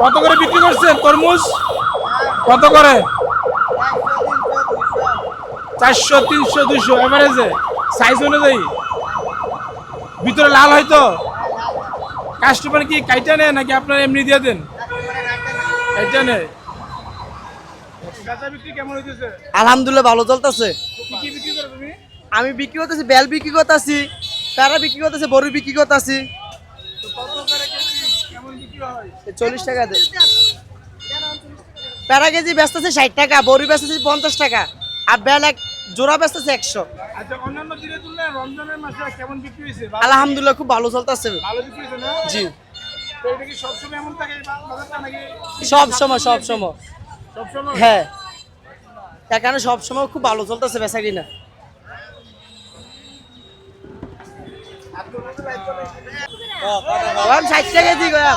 কত করে বিক্রি করছেন? তরমুজ? কত করে? চারশো তিনশো দুইশো এভারেজে সাইজ অনুযায়ী। ভিতরে লাল হয়তো কাস্টমার কি কাইটা নেয় নাকি আপনারা এমনি দিয়ে দেন? কাইটা নেয়। আলহামদুলিল্লাহ ভালো চলতেছে। আমি বিক্রি করতেছি বেল বিক্রি করতেছি প্যারা বিক্রি করতেছি বড়ি বিক্রি করতেছি। চল্লিশ টাকা প্যারা কেজি বেচতেছে ষাট টাকা বড়ি বেচতেছে পঞ্চাশ টাকা আর বেল এক জোড়া বেচতেছে একশো। আচ্ছা আলহামদুলিল্লাহ খুব ভালো চলতেছে। জি। সবসময় সব সময় সব সময়। সবসময় হ্যাঁ। এখানে সব সময় খুব ভালো চলতেছে বেচা কিনা। ষাট টাকা গরম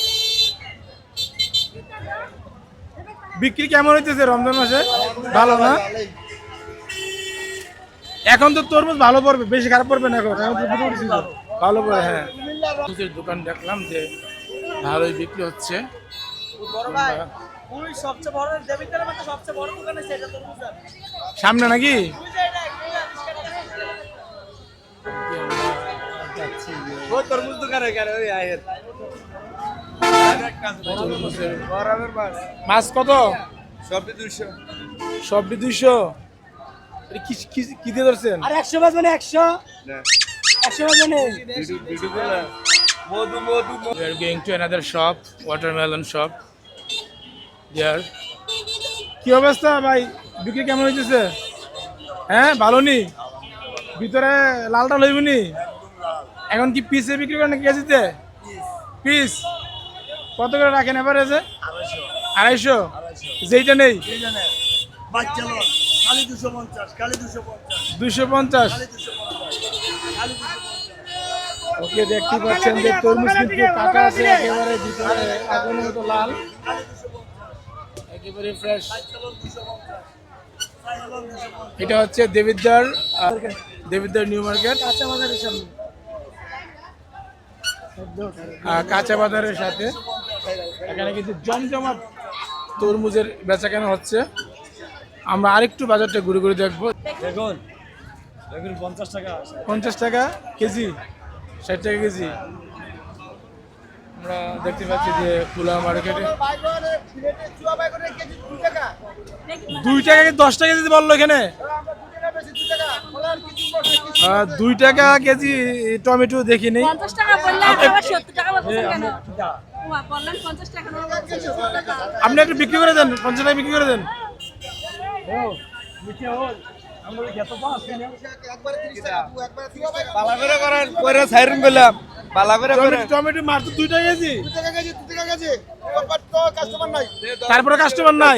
বিক্রি কেমন হইতেছে রমজান মাসে? ভালো না? এখন তো তরমুজ ভালো পড়বে বেশি খারাপ পড়বে না এখন? এখন তো ভালো পড়বে হ্যাঁ। তরমুজের দোকান দেখলাম যে ভালোই বিক্রি হচ্ছে। ওই সবচেয়ে বড় দেবিদ্যার মধ্যে সবচেয়ে বড় দোকান আছে এটা তরমুজের সামনে নাকি? ও তরমুজ দোকান এখানে ওই আয়ের তরমুজের মাছ কত? সবই দুইশো। সবটি দুইশো। কি কি- কি দিয়ে ধরছেন? আর একশো বাজ মানে একশো। একশো বাজ মানে মধু মধু we are going to another shop watermelon shop. There. কি অবস্থা ভাই? বিক্রি কেমন হইতেছে? হ্যাঁ ভালো নি? ভিতরে লালটা লইবনি এখন কি পিসে বিক্রি করেন কেজিতে? পিস কত করে রাখেন এভারেজে আড়াইশো। যেইটা নেই? দুশো পঞ্চাশ ওকে দেখতে পাচ্ছেন যে তরমুজ কিন্তু কাটা আছে একেবারে ভিতরে আগুনের মতো লাল। একেবারে ফ্রেশ এটা হচ্ছে দেবিদ্দার আহ, নিউ মার্কেট। কাঁচা বাজারের সামনে। কাঁচা বাজারের সাথে। এখানে কিন্তু জমজমাট তরমুজের বেচা কেনা হচ্ছে। আমরা আরেকটু বাজারটা ঘুরে ঘুরে দেখব। দেখুন দেখুন পঞ্চাশ টাকা। পঞ্চাশ টাকা কেজি ষাট টাকা কেজি। আমরা দেখতে পাচ্ছি যে ফুলা মার্কেটে দুই টাকা দশ টাকা কেজি বলল এখানে? দুই টাকা কেজি টমেটো দেখি নেই। পঞ্চাশ টাকা বললে আবার সত্তর টাকা বলতেছেন কেন? ওমা, বললেন পঞ্চাশ টাকা না সত্তর টাকা। আপনি একটু বিক্রি করে দেন পঞ্চাশ টাকা বিক্রি করে দেন। তারপরে কাস্টমার নাই।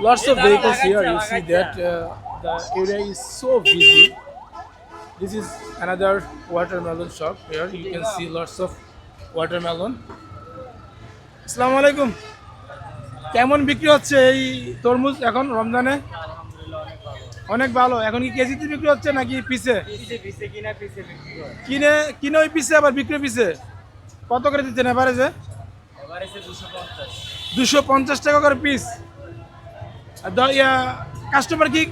Lots of vehicles here you see that uh, the area is so busy this is another watermelon shop here you can see lots of watermelon আসসালামু আলাইকুম কেমন বিক্রি হচ্ছে এই তরমুজ এখন রমজানে অনেক ভালো এখন কি কেজিতে বিক্রি হচ্ছে নাকি পিসে কিনে কিনে ওই পিসে আবার বিক্রি পিসে কত করে দিচ্ছেন এভারেজে দুশো পঞ্চাশ টাকা করে পিস ইয়া কাস্টমার কি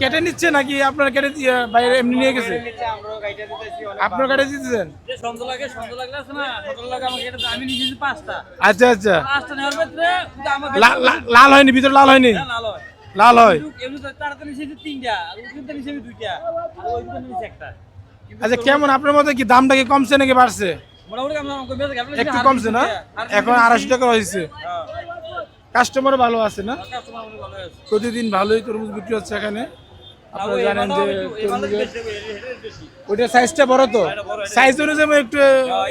কেটে নিচ্ছে নাকি আপনার কেটে বাইরে এমনি নিয়ে গেছে? আপনার কেটে দিতেছেন? সন্ধ্যা সন্ধ্যা লাগলে আছে না? সন্ধ্যা লাগে আমাকে এটা আমি নিয়েছি পাঁচটা। আচ্ছা আচ্ছা। লাল হয়নি ভিতরে লাল হয়নি? লাল হয়। হয়? আচ্ছা কেমন? আপনার মতে কি দামটা কি কমছে নাকি বাড়ছে? একটু কমছে না? এখন আড়াইশো টাকা হয়েছে। কাস্টমার ভালো আছে না? প্রতিদিন ভালোই তরমুজ বিক্রি হচ্ছে এখানে। আপনারা জানেন যে ওইটা সাইজটা বড় তো? সাইজ অনুযায়ী একটু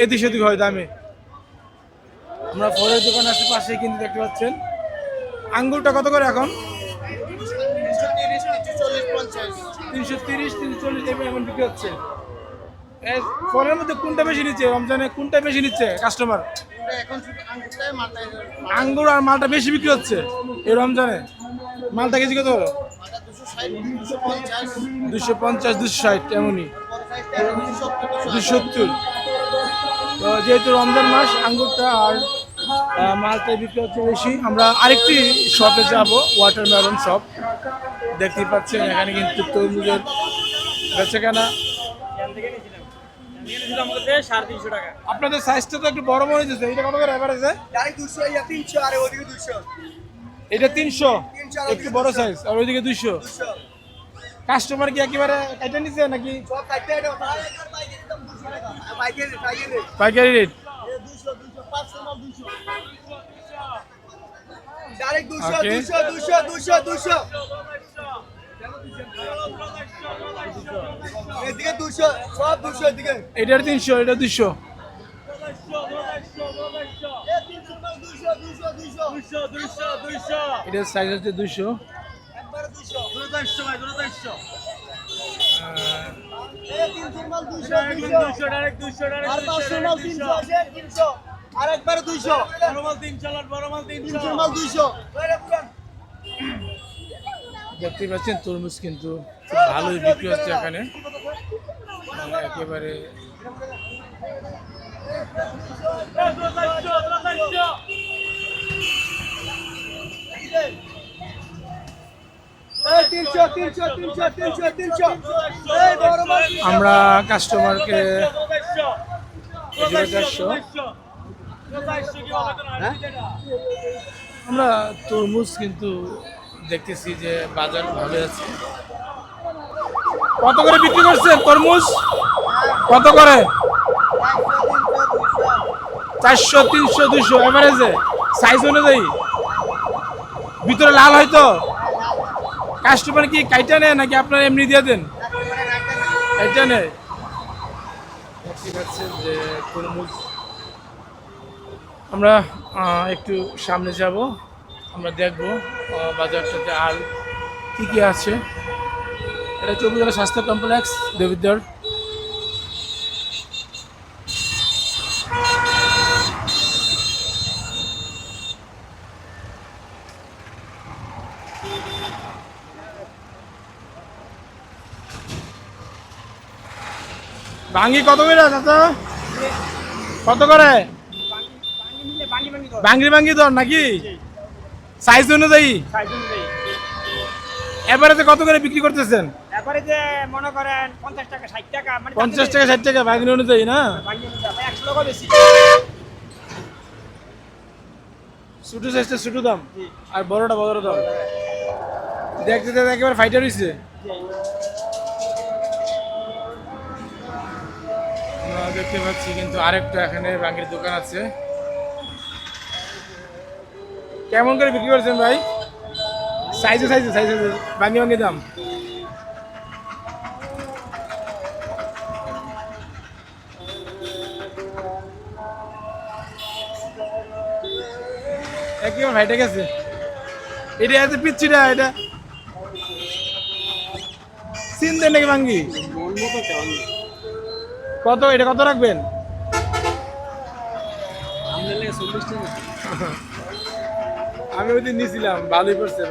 এদিক সেদিক হয় দামে। আমরা ফলের দোকান আছে পাশে কিন্তু দেখতে পাচ্ছেন। আঙ্গুরটা কত করে এখন? তিনশো তিরিশ তিনশো চল্লিশ এমন বিক্রি হচ্ছে। ফলের মধ্যে কোনটা বেশি নিচ্ছে? রমজানে কোনটা বেশি নিচ্ছে কাস্টমার আঙ্গুর আর মালটা বেশি বিক্রি হচ্ছে এই রমজানে। মালটা কেজি কত হলো? দুশো পঞ্চাশ দুশো ষাট, এমনই। দুশো সত্তর। তো যেহেতু রমজান মাস, আঙ্গুরটা আর মালটা বিক্রি হচ্ছে বেশি। আমরা আরেকটি শপে যাব ওয়াটারমেলন শপ দেখতেই পাচ্ছেন, এখানে কিন্তু তরমুজের বেচা আপনাদের সাইজটা তো একটু বড় মনে হচ্ছে এটা কত করে এভারেজে এটা তিনশো? একটু বড় সাইজ আর ওইদিকে দুইশো কাস্টমার কি একেবারে কাইটা নিচ্ছে নাকি? পাইকারি রেট Okay. এটার তিনশো এটা দুইশো। এটার সাইজ হচ্ছে দুইশো। ডাইরেক্ট আরেকবার দুইশো বড় মাল তিনশো বড় মাল তিনশো। মাল দুইশো। দেখতেই পাচ্ছেন তরমুজ কিন্তু খুব ভালোই বিক্রি হচ্ছে এখানে। মানে একেবারে আমরা কাস্টমারকে চারশো আমরা তরমুজ কিন্তু দেখতেছি যে বাজার ভালো আছে। কত করে বিক্রি করছেন তরমুজ? কত করে? চারশো তিনশো দুশো এভারেজে সাইজ অনুযায়ী। ভিতরে লাল হয়তো কাস্টমার কি কাইটা নেয় নাকি আপনারা এমনি দিয়ে দেন? কাইটা নেয়। যে তরমুজ। আমরা একটু সামনে যাব। আমরা দেখব বাজারটাতে আর কি কি আছে। এটা চব্বিশ স্বাস্থ্য কমপ্লেক্স, দেবিদ্বার। ভাঙ্গি কত করে, চাচা? কত করে? ভাঙ্গি ভাঙ্গি দর নাকি? সাইজ অনুযায়ী? এবারে কত করে বিক্রি করতেছেন? এবারে যে মনে করেন পঞ্চাশ টাকা ষাট টাকা মানে পঞ্চাশ টাকা ষাট টাকা ভাঙ্গি অনুযায়ী না? একশো টাকা বেশি। ছোটো সাইজটা ছোটো দাম। আর বড়টা বড় দাম। দেখতে দেখতে একেবারে ফাইটার হয়েছে দেখতে পাচ্ছি কিন্তু আরেকটা এখানে ভাঙ্গির দোকান আছে। কেমন করে বিক্রি করছেন ভাই? সাইজে সাইজে সাইজে ভাঙ্গি ভাঙ্গি দাম। একেবারে ফাইটে গেছে। এটা আছে পিচ্ছিটা এটা। দেন নাকি ভাঙ্গি? কত এটা কত রাখবেন? আমি ওই দিন নিয়েছিলাম ভালোই করছে